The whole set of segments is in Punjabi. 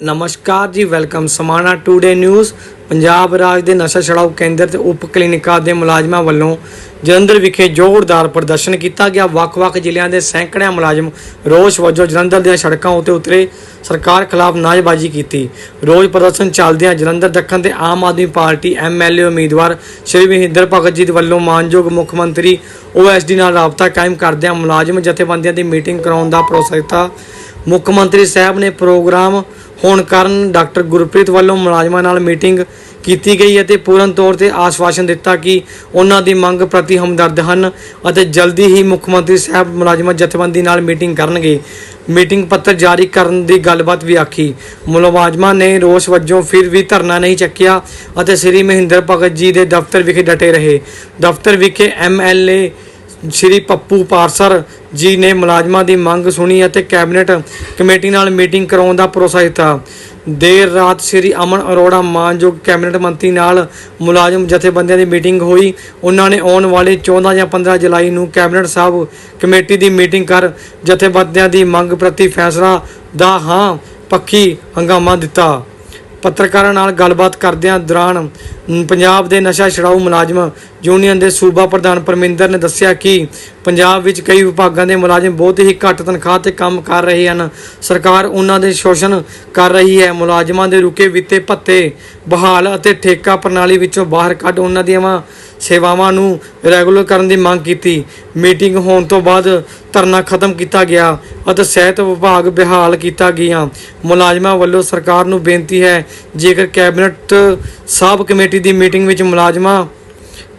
ਨਮਸਕਾਰ ਜੀ, welcome Samana today news Punjab ਰਾਜ ਦੇ ਨਸ਼ਾ ਛਡਾਊ ਕੇਂਦਰ ਤੇ ਉਪ ਕਲੀਨਿਕਾਂ ਦੇ ਮੁਲਾਜ਼ਮਾਂ ਵੱਲੋਂ ਜਲੰਧਰ ਵਿਖੇ ਜ਼ੋਰਦਾਰ ਪ੍ਰਦਰਸ਼ਨ ਕੀਤਾ ਗਿਆ। ਵੱਖ-ਵੱਖ ਜ਼ਿਲ੍ਹਿਆਂ ਦੇ ਸੈਂਕੜਿਆਂ ਮੁਲਾਜ਼ਮ ਰੋਸ ਵਜੋਂ ਜਲੰਧਰ ਦੀਆਂ ਸੜਕਾਂ ਉੱਤੇ ਉਤਰੇ। ਸਰਕਾਰ ਖਿਲਾਫ ਨਾਅਰੇਬਾਜ਼ੀ ਕੀਤੀ। ਰੋਜ਼ ਪ੍ਰਦਰਸ਼ਨ ਚੱਲਦਿਆਂ ਜਲੰਧਰ ਦੱਖਣ ਦੇ ਆਮ ਆਦਮੀ ਪਾਰਟੀ ਐਮਐਲਏ ਉਮੀਦਵਾਰ ਸ਼੍ਰੀ ਮਹਿੰਦਰ ਭਗਤ ਜੀ ਵੱਲੋਂ ਮਾਨਯੋਗ ਮੁੱਖ ਮੰਤਰੀ ਓਐਸਡੀ ਨਾਲ ਰਾਬਤਾ ਕਾਇਮ ਕਰਦਿਆਂ ਮੁਲਾਜ਼ਮ ਜਥੇਬੰਦੀਆਂ ਦੀ ਮੀਟਿੰਗ ਕਰਾਉਣ ਦਾ ਭਰੋਸਾ ਦਿੱਤਾ ਮੁੱਖ ਮੰਤਰੀ ਸਾਹਿਬ ਨੇ ਪ੍ਰੋਗਰਾਮ ਹੋਣ ਕਾਰਨ ਡਾਕਟਰ ਗੁਰਪ੍ਰੀਤ ਵੱਲੋਂ ਮੁਲਾਜ਼ਮਾਂ ਨਾਲ ਮੀਟਿੰਗ ਕੀਤੀ ਗਈ ਅਤੇ ਪੂਰਨ ਤੌਰ ਤੇ ਆਸ਼ਵਾਸਨ ਦਿੱਤਾ ਕਿ ਉਹਨਾਂ ਦੀ ਮੰਗ ਪ੍ਰਤੀ ਹਮਦਰਦ ਹਨ ਅਤੇ ਜਲਦੀ ਹੀ ਮੁੱਖ ਮੰਤਰੀ ਸਾਹਿਬ ਮੁਲਾਜ਼ਮਾਂ ਜਥੇਬੰਦੀ ਨਾਲ ਮੀਟਿੰਗ ਕਰਨਗੇ। ਮੀਟਿੰਗ ਪੱਤਰ ਜਾਰੀ ਕਰਨ ਦੀ ਗੱਲਬਾਤ ਵੀ ਆਖੀ। ਮੁਲਾਜ਼ਮਾਂ ਨੇ ਰੋਸ ਵਜੋਂ ਫਿਰ ਵੀ ਧਰਨਾ ਨਹੀਂ ਚੱਕਿਆ ਅਤੇ ਸ੍ਰੀ ਮਹਿੰਦਰ ਭਗਤ ਜੀ ਦੇ ਦਫ਼ਤਰ ਵਿਖੇ ਡਟੇ ਰਹੇ। ਦਫ਼ਤਰ ਵਿਖੇ ਐਮਐਲਏ ਸ਼੍ਰੀ ਪੱਪੂ ਪਾਰਸਰ ਜੀ ਨੇ ਮੁਲਾਜ਼ਮਾਂ ਦੀ ਮੰਗ ਸੁਣੀ ਅਤੇ ਕੈਬਨਿਟ ਕਮੇਟੀ ਨਾਲ ਮੀਟਿੰਗ ਕਰਾਉਣ ਦਾ ਭਰੋਸਾ ਦਿੱਤਾ। ਦੇਰ ਰਾਤ ਸ਼੍ਰੀ ਅਮਨ ਅਰੋੜਾ ਮਾਨਯੋਗ ਕੈਬਨਿਟ ਮੰਤਰੀ ਨਾਲ ਮੁਲਾਜ਼ਮ ਜਥੇਬੰਦੀਆਂ ਦੀ ਮੀਟਿੰਗ ਹੋਈ। ਉਹਨਾਂ ਨੇ ਆਉਣ ਵਾਲੇ 14 ਜਾਂ 15 ਜੁਲਾਈ ਨੂੰ ਕੈਬਨਿਟ ਸਾਹਿਬ ਕਮੇਟੀ ਦੀ ਮੀਟਿੰਗ ਕਰ ਜਥੇਬੰਦੀਆਂ ਦੀ ਮੰਗ ਪ੍ਰਤੀ ਫੈਸਲਾ ਦਾ ਹਾਂ ਪੱਖੀ ਹੰਗਾਮਾ ਦਿੱਤਾ। ਪੱਤਰਕਾਰਾਂ ਨਾਲ ਗੱਲਬਾਤ ਕਰਦਿਆਂ ਦੌਰਾਨ ਪੰਜਾਬ ਦੇ ਨਸ਼ਾ ਛਡਾਊ ਮੁਲਾਜ਼ਮ ਯੂਨੀਅਨ ਦੇ ਸੂਬਾ ਪ੍ਰਧਾਨ ਪਰਮਿੰਦਰ ਨੇ ਦੱਸਿਆ ਕਿ ਪੰਜਾਬ ਵਿੱਚ ਕਈ ਵਿਭਾਗਾਂ ਦੇ ਮੁਲਾਜ਼ਮ ਬਹੁਤ ਹੀ ਘੱਟ ਤਨਖਾਹ ਤੇ ਕੰਮ ਕਰ ਰਹੇ ਹਨ। ਸਰਕਾਰ ਉਹਨਾਂ ਦੇ ਸ਼ੋਸ਼ਣ ਕਰ ਰਹੀ ਹੈ। ਮੁਲਾਜ਼ਮਾਂ ਦੇ ਰੁਕੇ ਵਿੱਤੇ ਭੱਤੇ, ਬਹਾਲ ਅਤੇ ਠੇਕਾ ਪ੍ਰਣਾਲੀ ਵਿੱਚੋਂ ਬਾਹਰ ਕੱਢ ਉਹਨਾਂ ਦੀਆਂ ਸੇਵਾਵਾਂ ਨੂੰ ਰੈਗੂਲਰ ਕਰਨ ਦੀ ਮੰਗ ਕੀਤੀ। ਮੀਟਿੰਗ ਹੋਣ ਤੋਂ ਬਾਅਦ ਧਰਨਾ ਖਤਮ ਕੀਤਾ ਗਿਆ ਅਤੇ ਸਿਹਤ ਵਿਭਾਗ ਬਹਾਲ ਕੀਤਾ ਗਿਆ। ਮੁਲਾਜ਼ਮਾਂ ਵੱਲੋਂ ਸਰਕਾਰ ਨੂੰ ਬੇਨਤੀ ਹੈ, ਜੇਕਰ ਕੈਬਨਿਟ ਸਾਬ ਕਮੇਟੀ ਦੀ ਮੀਟਿੰਗ ਵਿੱਚ ਮੁਲਾਜ਼ਮਾਂ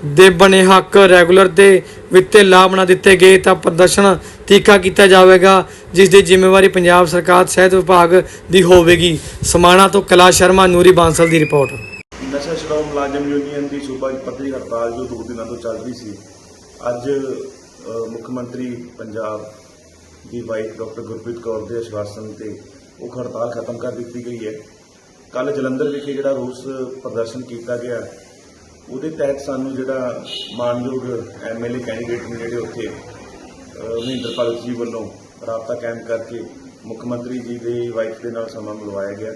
ਦੇ ਬਣੇ ਹੱਕ ਰੈਗੂਲਰ ਤੇ ਵਿੱਤੇ ਲਾਭ ਨਾ ਦਿੱਤੇ ਗਏ ਤਾਂ ਪ੍ਰਦਰਸ਼ਨ ਤੀਖਾ ਕੀਤਾ ਜਾਵੇਗਾ, ਜਿਸ ਦੀ ਜ਼ਿੰਮੇਵਾਰੀ ਪੰਜਾਬ ਸਰਕਾਰ, ਸਿਹਤ ਵਿਭਾਗ ਦੀ ਹੋਵੇਗੀ। ਸਮਾਣਾ ਤੋਂ ਕਲਾ ਸ਼ਰਮਾ, ਨੂਰੀ ਬਾਂਸਲ ਦੀ ਰਿਪੋਰਟ। ਮੁਲਾਜ਼ਮ ਯੂਨੀਅਨ ਦੀ ਸੂਬਾ ਪੱਧਰੀ ਹੜਤਾਲ ਜੋ ਦੋ ਦਿਨਾਂ ਤੋਂ ਚੱਲ ਰਹੀ ਸੀ ਅੱਜ ਮੁੱਖ ਮੰਤਰੀ ਪੰਜਾਬ ਦੀ ਵਾਈਫ ਡਾਕਟਰ ਗੁਰਪ੍ਰੀਤ ਕੌਰ ਦੇ ਆਸ਼ਵਾਸਨ ਤੇ ਉਹ ਹੜਤਾਲ ਖਤਮ ਕਰ ਦਿੱਤੀ ਗਈ ਹੈ। ਕੱਲ ਜਲੰਧਰ ਵਿਖੇ ਜਿਹੜਾ ਰੋਸ ਪ੍ਰਦਰਸ਼ਨ ਕੀਤਾ ਗਿਆ ਉਹਦੇ ਤਹਿਤ ਸਾਨੂੰ ਜਿਹੜਾ ਮਾਨਯੋਗ ਐਮਐਲਏ ਕੈਂਡੀਡੇਟ ਨੇ ਜਿਹੜੇ ਉੱਥੇ ਅ, ਮਹਿੰਦਰ ਭਗਤ ਜੀ ਵੱਲੋਂ ਰਾਬਤਾ ਕਾਇਮ ਕਰਕੇ ਮੁੱਖ ਮੰਤਰੀ ਜੀ ਦੇ ਵਾਈਫ ਦੇ ਨਾਲ ਸਮਾਂ ਮਿਲਵਾਇਆ ਗਿਆ।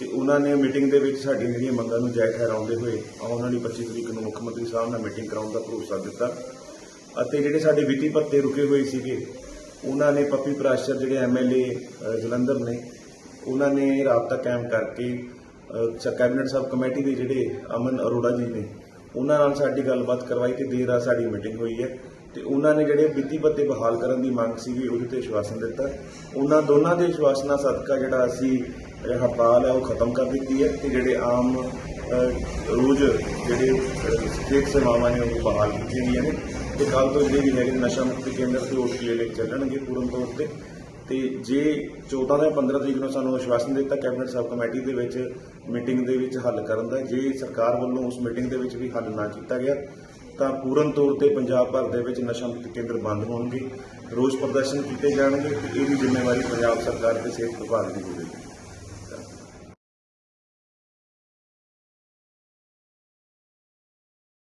ਤੇ ਉਹਨਾਂ ਨੇ ਮੀਟਿੰਗ ਦੇ ਵਿੱਚ ਸਾਡੀਆਂ ਜਿਹੜੀਆਂ ਮੰਗਾਂ ਨੂੰ ਜਾਇਜ਼ ਠਹਿਰਾਉਂਦੇ ਹੋਏ ਆਉਣ ਵਾਲੀ 25 ਤਰੀਕ ਨੂੰ ਮੁੱਖ ਮੰਤਰੀ ਸਾਹਿਬ ਨਾਲ ਮੀਟਿੰਗ ਕਰਾਉਣ ਦਾ ਭਰੋਸਾ ਦਿੱਤਾ। ਅਤੇ ਜਿਹੜੇ ਸਾਡੇ ਵਿੱਤੀ ਭੱਤੇ ਰੁਕੇ ਹੋਏ ਸੀਗੇ, ਉਹਨਾਂ ਨੇ ਪੱਪੀ ਪ੍ਰਾਸ਼ਰ ਜਿਹੜੇ ਐਮਐਲਏ ਜਲੰਧਰ ਨੇ, ਉਹਨਾਂ ਨੇ ਰਾਬਤਾ ਕਾਇਮ ਕਰਕੇ ਕੈਬਨਿਟ ਸਬ ਕਮੇਟੀ ਦੇ ਜਿਹੜੇ ਅਮਨ ਅਰੋੜਾ ਜੀ ਨੇ, ਉਹਨਾਂ ਨਾਲ ਸਾਡੀ ਗੱਲਬਾਤ ਕਰਵਾਈ ਤੇ ਦੇਰ ਰਾਤ ਸਾਡੀ ਮੀਟਿੰਗ ਹੋਈ ਹੈ। ਤੇ ਉਹਨਾਂ ਨੇ ਜਿਹੜੇ ਵਿੱਤੀ ਭੱਤੇ ਬਹਾਲ ਕਰਨ ਦੀ ਮੰਗ ਸੀਗੀ, ਉਹਦੇ ਤੇ ਵਿਸ਼ਵਾਸਨ ਦਿੱਤਾ। ਉਹਨਾਂ ਦੋਨਾਂ ਦੇ ਵਿਸ਼ਵਾਸਨਾਂ ਸਦਕਾ ਜਿਹੜਾ ਅਸੀਂ ਹੜਤਾਲ ਹੈ ਉਹ ਖਤਮ ਕਰ ਦਿੱਤੀ ਹੈ ਤੇ ਜਿਹੜੇ ਆਮ ਰੋਜ਼ ਜਿਹੜੇ ਅ, ਸਿਹਤ ਸੇਵਾਵਾਂ ਨੇ ਉਹ ਬਹਾਲ ਕੀਤੀਆਂ ਗਈਆਂ ਨੇ। ਤੇ ਕੱਲ ਤੋਂ ਜਿਹੜੇ ਵੀ ਹੈਗੇ ਨਸ਼ਾ ਮੁਕਤੀ ਕੇਂਦਰ ਤੇ ਉਸ ਕਲੀਨਿਕ ਚੱਲਣਗੇ ਪੂਰਨ ਤੌਰ ਤੇ। ਤੇ ਜੇ 14 ਜਾਂ 15 ਤਰੀਕ ਨੂੰ ਸਾਨੂੰ ਆਸ਼ਵਾਸਨ ਦਿੱਤਾ ਕੈਬਨਿਟ ਸਬ ਕਮੇਟੀ ਦੇ ਵਿੱਚ ਮੀਟਿੰਗ ਦੇ ਵਿੱਚ ਹੱਲ ਕਰਨ ਦਾ ਜੇ ਸਰਕਾਰ ਵੱਲੋਂ ਉਸ ਮੀਟਿੰਗ ਦੇ ਵਿੱਚ ਵੀ ਹੱਲ ਨਾ ਕੀਤਾ ਗਿਆ ਤਾਂ ਪੂਰਨ ਤੌਰ ਤੇ ਪੰਜਾਬ ਭਰ ਦੇ ਵਿੱਚ ਨਸ਼ਾ ਮੁਕਤ ਕੇਂਦਰ ਬੰਦ ਹੋਣਗੇ। ਰੋਸ ਪ੍ਰਦਰਸ਼ਨ ਕੀਤੇ ਜਾਣਗੇ ਤੇ ਇਹਦੀ ਜ਼ਿੰਮੇਵਾਰੀ ਪੰਜਾਬ ਸਰਕਾਰ ਤੇ ਸਿਹਤ ਵਿਭਾਗ ਦੀ ਹੋਵੇਗੀ।